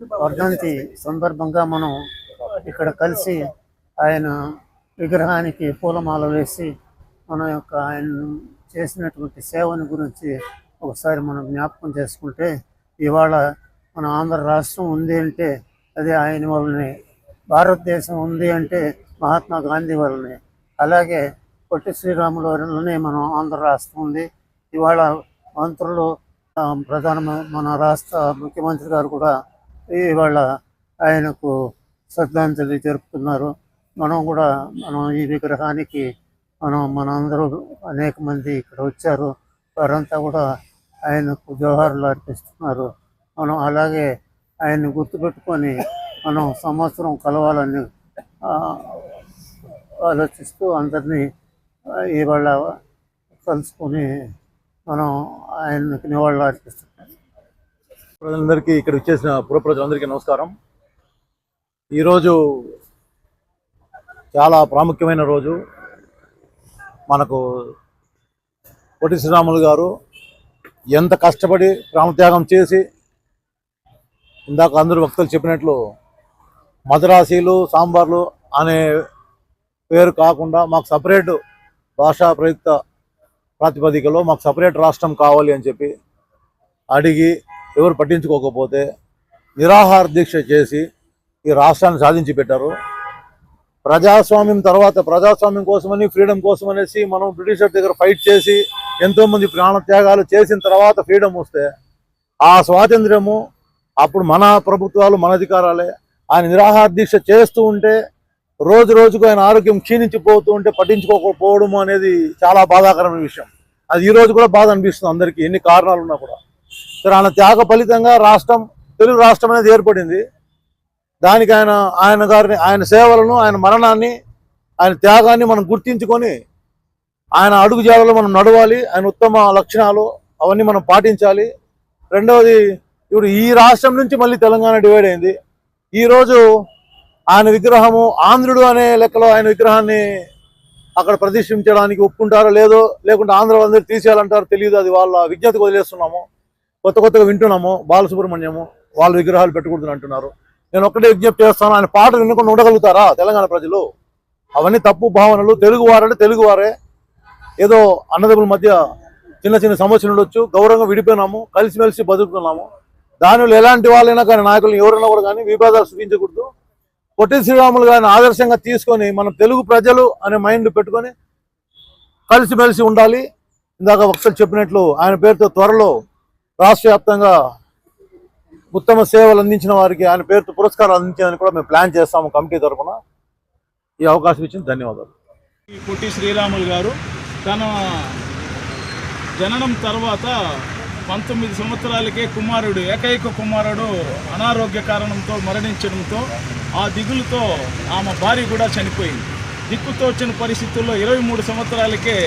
వర్ధంతి సందర్భంగా మనం ఇక్కడ కలిసి ఆయన విగ్రహానికి పూలమాల వేసి మన యొక్క ఆయన చేసినటువంటి సేవని గురించి ఒకసారి మనం జ్ఞాపకం చేసుకుంటే ఇవాళ మన ఆంధ్ర రాష్ట్రం ఉంది అంటే అది ఆయన వల్లనే భారతదేశం ఉంది అంటే మహాత్మా గాంధీ వల్లనే. అలాగే పొట్టి శ్రీరాములు వల్లనే మనం ఆంధ్ర రాష్ట్రం ఉంది. ఇవాళ మంత్రులు ప్రధాన మన రాష్ట్ర ముఖ్యమంత్రి గారు కూడా ఇవాళ ఆయనకు శ్రద్ధాంజలి జరుపుతున్నారు. మనం కూడా మనం ఈ విగ్రహానికి మనం మనందరూ అనేక మంది ఇక్కడ వచ్చారు. వారంతా కూడా ఆయనకు జోహార్లు అర్పిస్తున్నారు. మనం అలాగే ఆయన్ని గుర్తుపెట్టుకొని మనం సంవత్సరం కలవాలని ఆలోచిస్తూ అందరినీ ఇవాళ కలుసుకొని మనం ఆయనకు నివాళులు అర్పిస్తున్నాం. ప్రజలందరికీ ఇక్కడ వచ్చేసిన పుర ప్రజలందరికీ నమస్కారం. ఈరోజు చాలా ప్రాముఖ్యమైన రోజు. మనకు పొట్టి శ్రీరాములు గారు ఎంత కష్టపడి ప్రాణత్యాగం చేసి ఇందాక అందరూ భక్తులు చెప్పినట్లు మదరాసీలు సాంబార్లు అనే పేరు కాకుండా మాకు సపరేట్ భాషా ప్రయుక్త ప్రాతిపదికలో మాకు సపరేట్ రాష్ట్రం కావాలి అని చెప్పి అడిగి ఎవరు పట్టించుకోకపోతే నిరాహార దీక్ష చేసి ఈ రాష్ట్రాన్ని సాధించి పెట్టారు. ప్రజాస్వామ్యం తర్వాత ప్రజాస్వామ్యం కోసమని ఫ్రీడమ్ కోసం అనేసి మనం బ్రిటిషర్ దగ్గర ఫైట్ చేసి ఎంతో మంది ప్రాణ త్యాగాలు చేసిన తర్వాత ఫ్రీడమ్ వస్తే ఆ స్వాతంత్ర్యము అప్పుడు మన ప్రభుత్వాలు మన అధికారాలే. ఆయన నిరాహార దీక్ష చేస్తూ ఉంటే రోజు రోజుకు ఆయన ఆరోగ్యం క్షీణించిపోతూ ఉంటే పట్టించుకోకపోవడం అనేది చాలా బాధాకరమైన విషయం. అది ఈ రోజు కూడా బాధ అనిపిస్తుంది అందరికీ ఎన్ని కారణాలు ఉన్నా కూడా. సరే ఆయన త్యాగ ఫలితంగా రాష్ట్రం తెలుగు రాష్ట్రం అనేది ఏర్పడింది. దానికి ఆయన ఆయన గారిని ఆయన సేవలను ఆయన మరణాన్ని ఆయన త్యాగాన్ని మనం గుర్తించుకొని ఆయన అడుగు జాడలో మనం నడవాలి ఆయన ఉత్తమ లక్షణాలు అవన్నీ మనం పాటించాలి. రెండవది ఇప్పుడు ఈ రాష్ట్రం నుంచి మళ్ళీ తెలంగాణ డివైడ్ అయింది. ఈరోజు ఆయన విగ్రహము ఆంధ్రుడు అనే లెక్కలో ఆయన విగ్రహాన్ని అక్కడ ప్రతిష్ఠించడానికి ఒప్పుకుంటారో లేదో లేకుంటే ఆంధ్ర వాళ్ళందరూ తీసేయాలంటారో తెలియదు అది వాళ్ళ విజ్ఞతకు వదిలేస్తున్నాము. కొత్త కొత్తగా వింటున్నాము బాలసుబ్రహ్మణ్యము వాళ్ళ విగ్రహాలు పెట్టకూడదు అంటున్నారు. నేను ఒక్కటే విజ్ఞప్తి చేస్తాను ఆయన పాటలు వినకుండా ఉండగలుగుతారా తెలంగాణ ప్రజలు? అవన్నీ తప్పు భావనలు. తెలుగు వారంటే తెలుగు వారే. ఏదో అన్నదమ్ముల మధ్య చిన్న చిన్న సమస్యలు ఉండొచ్చు గౌరవంగా విడిపోయినాము కలిసిమెలిసి బతుకుతున్నాము. దానిలో ఎలాంటి వాళ్ళైనా కానీ నాయకులు ఎవరైనా కూడా కానీ విభేదాలు సృష్టించకూడదు. పొట్టి శ్రీరాములు గారిని ఆదర్శంగా తీసుకొని మనం తెలుగు ప్రజలు అనే మైండ్ పెట్టుకొని కలిసిమెలిసి ఉండాలి. ఇందాక ఒకసారి చెప్పినట్లు ఆయన పేరుతో త్వరలో రాష్ట్ర వ్యాప్తంగా ఉత్తమ సేవలు అందించిన వారికి ఆయన పేరుతో పురస్కారాలు అందించేదని కూడా మేము ప్లాన్ చేస్తాము కమిటీ తరఫున. ఈ అవకాశం ఇచ్చిన ధన్యవాదాలు. ఈ పొట్టి శ్రీరాములు గారు తన జననం తర్వాత పంతొమ్మిది సంవత్సరాలకే కుమారుడు ఏకైక కుమారుడు అనారోగ్య కారణంతో మరణించడంతో ఆ దిగులుతో ఆమె భార్య కూడా చనిపోయింది. దిక్కుతో వచ్చిన పరిస్థితుల్లో ఇరవై మూడు సంవత్సరాలకే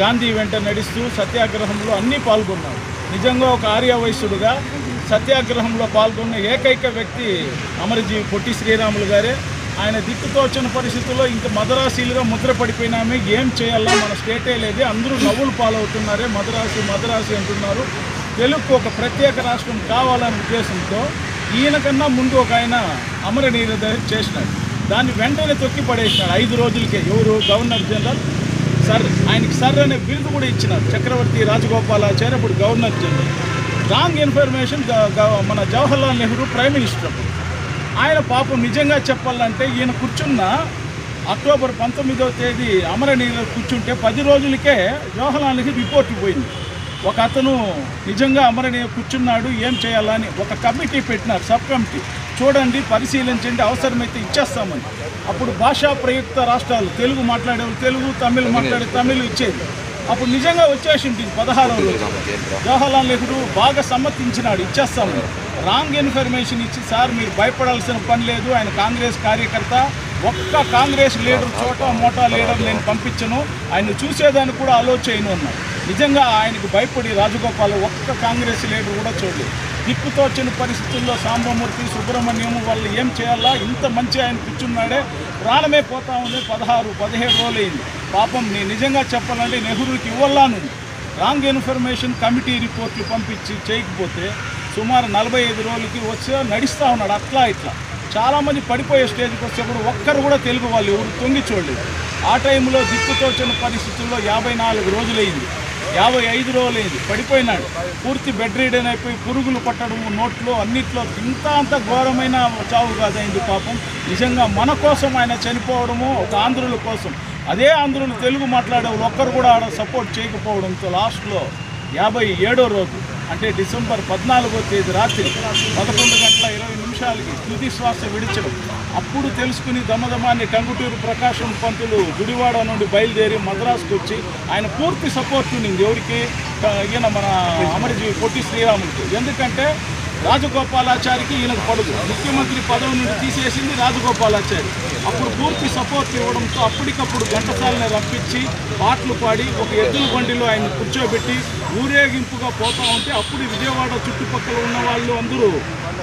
గాంధీ వెంట నడుస్తూ సత్యాగ్రహంలో అన్నీ పాల్గొన్నారు. నిజంగా ఒక ఆర్యవైశ్యుడుగా సత్యాగ్రహంలో పాల్గొన్న ఏకైక వ్యక్తి అమరజీవి పొట్టి శ్రీరాములు గారే. ఆయన దిక్కుతో పరిస్థితుల్లో ఇంకా మదరాసీలుగా ముద్ర పడిపోయినామే. ఏం చేయాలా? మన స్టేటే లేదు. అందరూ నవ్వులు పాలవుతున్నారే. మదరాసి మదరాసి అంటున్నారు. తెలుగుకు ఒక ప్రత్యేక రాష్ట్రం కావాలనే ఉద్దేశంతో ఈయన కన్నా ముందు ఒక ఆయన అమర చేసినాడు దాన్ని వెంటనే తొక్కి పడేసినాడు ఐదు రోజులకే. ఎవరు? గవర్నర్ జనరల్ సర్ ఆయనకి సర్ అనే బిరుదు కూడా ఇచ్చినారు. చక్రవర్తి రాజగోపాలాచార్య ఇప్పుడు గవర్నర్ జనరల్. రాంగ్ ఇన్ఫర్మేషన్ మన జవహర్లాల్ నెహ్రూ ప్రైమ్ మినిస్టర్. అప్పుడు ఆయన పాపం నిజంగా చెప్పాలంటే ఈయన కూర్చున్న అక్టోబర్ పంతొమ్మిదవ తేదీ అమరనీలో కూర్చుంటే పది రోజులకే జవహర్లాల్ నెహ్రూ రిపోర్ట్ పోయింది. ఒక అతను నిజంగా అమరనీయ కూర్చున్నాడు ఏం చేయాలని ఒక కమిటీ పెట్టినారు సబ్ కమిటీ. చూడండి పరిశీలించండి అవసరమైతే ఇచ్చేస్తామని. అప్పుడు భాషా ప్రయుక్త రాష్ట్రాలు తెలుగు మాట్లాడేవాళ్ళు తెలుగు తమిళ్ మాట్లాడే తమిళ్ ఇచ్చేది అప్పుడు నిజంగా వచ్చేసింది పదహారవ రోజు. జవహర్లాల్ నెహ్రూ బాగా సమ్మతించినాడు ఇచ్చేస్తామని. రాంగ్ ఇన్ఫర్మేషన్ ఇచ్చి సార్ మీరు భయపడాల్సిన పని లేదు ఆయన కాంగ్రెస్ కార్యకర్త ఒక్క కాంగ్రెస్ లీడర్ చోట మోటా లీడర్ నేను పంపించను ఆయన చూసేదానికి కూడా ఆలోచన ఉన్నాడు నిజంగా ఆయనకు భయపడి రాజగోపాల్ ఒక్క కాంగ్రెస్ లీడర్ కూడా చూడలేదు. దిక్కుతో పరిస్థితుల్లో సాంబమూర్తి సుబ్రహ్మణ్యం వాళ్ళు ఏం చేయాలా? ఇంత మంచి ఆయన కూర్చున్నాడే. ప్రాణమే పోతా ఉంది. పదహారు పదిహేడు రోజులు అయింది పాపం నేను నిజంగా చెప్పాలంటే నెహ్రూకి ఇవ్వాలను రాంగ్ ఇన్ఫర్మేషన్ కమిటీ రిపోర్ట్లు పంపించి చేయకపోతే సుమారు నలభై ఐదు రోజులకి వచ్చి నడుస్తూ ఉన్నాడు. అట్లా ఇట్లా. చాలామంది పడిపోయే స్టేజ్కి వచ్చేప్పుడు ఒక్కరు కూడా తెలుగు వాళ్ళు ఎవరు తొంగి చూడలేదు. ఆ టైంలో దిక్కుతోచిన పరిస్థితుల్లో యాభై నాలుగు రోజులైంది. యాభై ఐదు రోజులైంది పడిపోయినాడు. పూర్తి బెడ్ రీడన్ అయిపోయి పురుగులు పట్టడం నోట్లో అన్నిట్లో ఇంత అంత ఘోరమైన చావు కాదైంది పాపం. నిజంగా మన కోసం ఆయన చనిపోవడము ఒక ఆంధ్రుల కోసం. అదే ఆంధ్రులు తెలుగు మాట్లాడే ఒక్కరు కూడా ఆడ సపోర్ట్ చేయకపోవడంతో లాస్ట్లో యాభై ఏడో రోజు అంటే డిసెంబర్ పద్నాలుగో తేదీ రాత్రి పదకొండు గంటల ఇరవై నిమిషాలకి తుది శ్వాస విడిచడం. అప్పుడు తెలుసుకుని దమదమాన్ని టంగుటూరు ప్రకాశం పంతులు గుడివాడ నుండి బయలుదేరి మద్రాసుకు వచ్చి ఆయన పూర్తి సపోర్ట్ ఉండింది. ఎవరికి? ఈయన మన అమరజీవి పొట్టి శ్రీరాములకి ఎందుకంటే రాజగోపాలాచారికి ఈయనకు పడదు ముఖ్యమంత్రి పదవి నుండి తీసేసింది రాజగోపాలాచారి. అప్పుడు పూర్తి సపోర్ట్ ఇవ్వడంతో అప్పటికప్పుడు ఘంటసాలని రప్పించి పాటలు పాడి ఒక ఎద్దుల బండిలో ఆయన కూర్చోబెట్టి ఊరేగింపుగా పోతా ఉంటే అప్పుడు విజయవాడ చుట్టుపక్కల ఉన్న వాళ్ళు అందరూ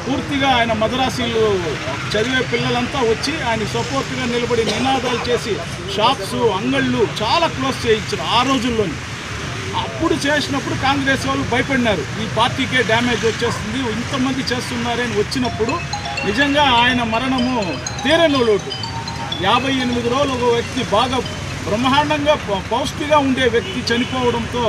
పూర్తిగా ఆయన మద్రాసీలు చదివే పిల్లలంతా వచ్చి ఆయన సపోర్ట్గా నిలబడి నినాదాలు చేసి షాప్స్ అంగళ్ళు చాలా క్లోజ్ చేయించారు ఆ రోజుల్లోనే. అప్పుడు చేసినప్పుడు కాంగ్రెస్ వాళ్ళు భయపడినారు. ఈ పార్టీకే డ్యామేజ్ వచ్చేస్తుంది ఇంతమంది చేస్తున్నారని వచ్చినప్పుడు నిజంగా ఆయన మరణము తీరని లోటు. యాభై ఎనిమిది రోజులు ఒక వ్యక్తి బాగా బ్రహ్మాండంగా పౌష్టిగా ఉండే వ్యక్తి చనిపోవడంతో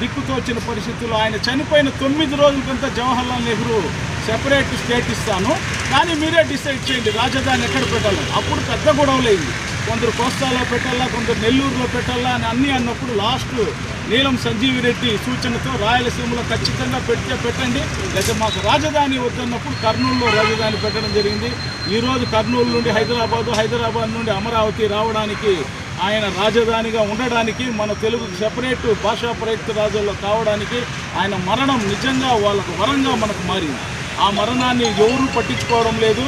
దిక్కుతోచిన పరిస్థితుల్లో ఆయన చనిపోయిన తొమ్మిది రోజుల రోజులకంతా జవహర్లాల్ నెహ్రూ సెపరేట్ స్టేట్ ఇస్తాను. కానీ మీరే డిసైడ్ చేయండి రాజధాని ఎక్కడ పెట్టాలి? అప్పుడు పెద్ద గొడవలైంది కొందరు కోస్తాలో పెట్టాలా కొందరు నెల్లూరులో పెట్టాలా అని అన్నీ అన్నప్పుడు లాస్ట్ నీలం సంజీవి రెడ్డి సూచనతో రాయలసీమలో ఖచ్చితంగా పెడితే పెట్టండి లేదా మాకు రాజధాని వద్దన్నప్పుడు కర్నూలులో రాజధాని పెట్టడం జరిగింది. ఈరోజు కర్నూలు నుండి హైదరాబాదు హైదరాబాద్ నుండి అమరావతి రావడానికి ఆయన రాజధానిగా ఉండడానికి మన తెలుగు సెపరేట్ భాషా ప్రయుక్త రాజుల్లో కావడానికి ఆయన మరణం నిజంగా వాళ్ళకు వరంగా మనకు మారింది. ఆ మరణాన్ని ఎవరూ పట్టించుకోవడం లేదు.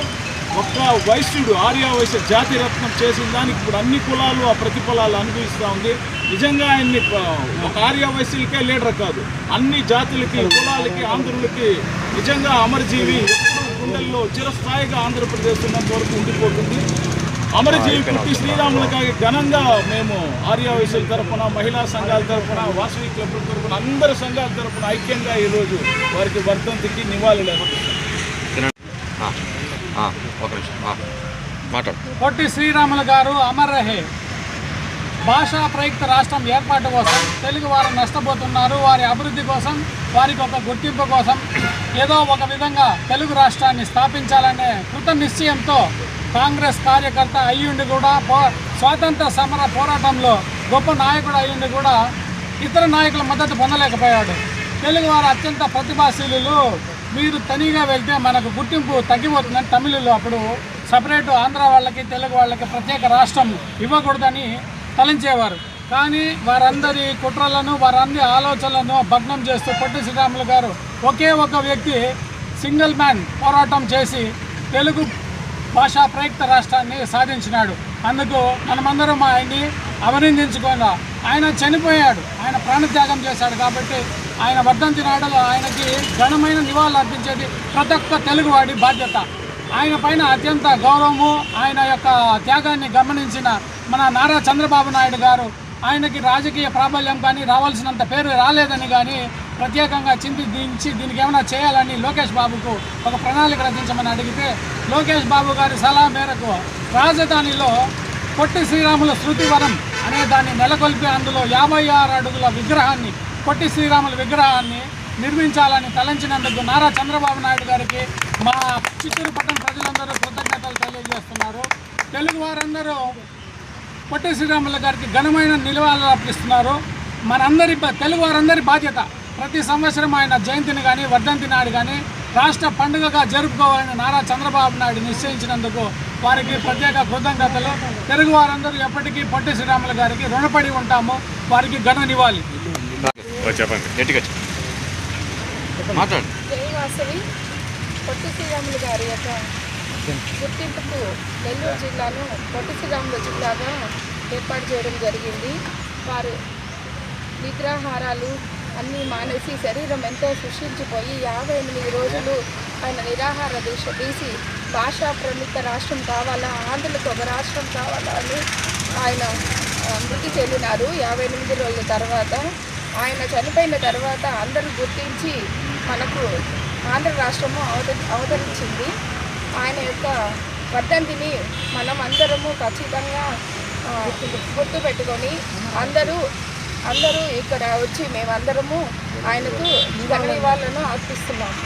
ఒక్క వైశ్యుడు ఆర్యావైశ్య జాతిరత్నం జాతి రత్నం చేసిన దానికి ఇప్పుడు అన్ని కులాలు ఆ ప్రతిఫలాలు అనుభవిస్తూ ఉంది. నిజంగా ఆయన్ని ఒక ఆర్యావైశ్యులకే లీడర్ కాదు. అన్ని జాతులకి కులాలకి ఆంధ్రులకి నిజంగా అమరజీవి గుండెల్లో చిరస్థాయిగా ఆంధ్రప్రదేశ్ ఉన్నంత వరకు ఉండిపోతుంది. అమరజీవి పుట్టి శ్రీరాములకి ఘనంగా మేము ఆర్య వైశ్యుల తరఫున మహిళా సంఘాల తరఫున వాసవి క్లబ్ల తరఫున అందరి సంఘాల తరఫున ఐక్యంగా ఈరోజు వారికి వర్ధంతికి నివాళులు పొట్టి శ్రీరాములు గారు అమర్ రహే భాషా ప్రయుక్త రాష్ట్రం ఏర్పాటు కోసం తెలుగు వారు నష్టపోతున్నారు. వారి అభివృద్ధి కోసం వారికి ఒక గుర్తింపు కోసం ఏదో ఒక విధంగా తెలుగు రాష్ట్రాన్ని స్థాపించాలనే కృత నిశ్చయంతో కాంగ్రెస్ కార్యకర్త అయ్యుండి కూడా పో స్వాతంత్ర సమర పోరాటంలో గొప్ప నాయకుడు అయ్యుండి కూడా ఇతర నాయకుల మద్దతు పొందలేకపోయాడు. తెలుగువారు అత్యంత ప్రతిభాశీలు మీరు తనిగా వెళ్తే మనకు గుర్తింపు తగ్గిపోతుందని తమిళులు అప్పుడు సపరేటు ఆంధ్ర వాళ్ళకి తెలుగు వాళ్ళకి ప్రత్యేక రాష్ట్రం ఇవ్వకూడదని తలంచేవారు. కానీ వారందరి కుట్రలను వారందరి ఆలోచనలను భగ్నం చేస్తూ పొట్టి శ్రీరాములు గారు ఒకే ఒక వ్యక్తి సింగిల్ మ్యాన్ పోరాటం చేసి తెలుగు భాషా ప్రయుక్త రాష్ట్రాన్ని సాధించినాడు. అందుకు మనమందరం ఆయన్ని అభినందించుకున్నా. ఆయన చనిపోయాడు. ఆయన ప్రాణత్యాగం చేశాడు కాబట్టి ఆయన వర్ధంతి నాడలో ఆయనకి ఘనమైన నివాళులు అర్పించేది ప్రతి ఒక్క తెలుగువాడి బాధ్యత. ఆయన పైన అత్యంత గౌరవము ఆయన యొక్క త్యాగాన్ని గమనించిన మన నారా చంద్రబాబు నాయుడు గారు ఆయనకి రాజకీయ ప్రాబల్యం కానీ రావాల్సినంత పేరు రాలేదని కానీ ప్రత్యేకంగా చింతించి దీనికి ఏమైనా చేయాలని లోకేష్ బాబుకు ఒక ప్రణాళిక రచించమని అడిగితే లోకేష్ బాబు గారి సలహా మేరకు రాజధానిలో పొట్టి శ్రీరాముల శృతివరం అనే దాన్ని నెలకొల్పి అందులో యాభై ఆరు అడుగుల విగ్రహాన్ని పొట్టి శ్రీరాముల విగ్రహాన్ని నిర్మించాలని తలంచినందుకు నారా చంద్రబాబు నాయుడు గారికి మా చిత్తూరు పట్టణ ప్రజలందరూ కృతజ్ఞతలు తెలియజేస్తున్నారు. తెలుగు వారందరూ పొట్టి శ్రీరాములు గారికి ఘనమైన నిలవాలు అర్పిస్తున్నారు. మనందరి తెలుగు వారందరి బాధ్యత. ప్రతి సంవత్సరం ఆయన జయంతిని కానీ వర్ధంతి నాడు కానీ రాష్ట్ర పండుగగా జరుపుకోవాలని నారా చంద్రబాబు నాయుడు నిశ్చయించినందుకు వారికి ప్రత్యేక కృతజ్ఞతలు. తెలుగు వారందరూ ఎప్పటికీ పొట్టి శ్రీరాములు గారికి రుణపడి ఉంటాము. వారికి ఘన నివాళి. మాట్లాడు పొట్టి శ్రీరాములు గారి యొక్క గుర్తింపుకు నెల్లూరు జిల్లాను పొట్టి శ్రీరాముల జిల్లాగా ఏర్పాటు చేయడం జరిగింది. వారు నిద్రాహారాలు అన్నీ మానేసి శరీరం ఎంతో సృష్టించిపోయి యాభై ఎనిమిది రోజులు ఆయన నిరాహార దీక్ష తీసి భాషా ప్రమిత రాష్ట్రం కావాలా ఆంధ్రులకు ఒక రాష్ట్రం కావాలా అని ఆయన మృతి చెందినారు యాభై ఎనిమిది రోజుల తర్వాత ఆయన చనిపోయిన తర్వాత అందరూ గుర్తించి మనకు ఆంధ్ర రాష్ట్రము అవత అవతరించింది. ఆయన యొక్క వర్ధంతిని మనం అందరము ఖచ్చితంగా గుర్తు పెట్టుకొని అందరూ అందరూ ఇక్కడ వచ్చి మేమందరము ఆయనకు ధన్యవాదాలను నివాళులను అర్పిస్తున్నాము.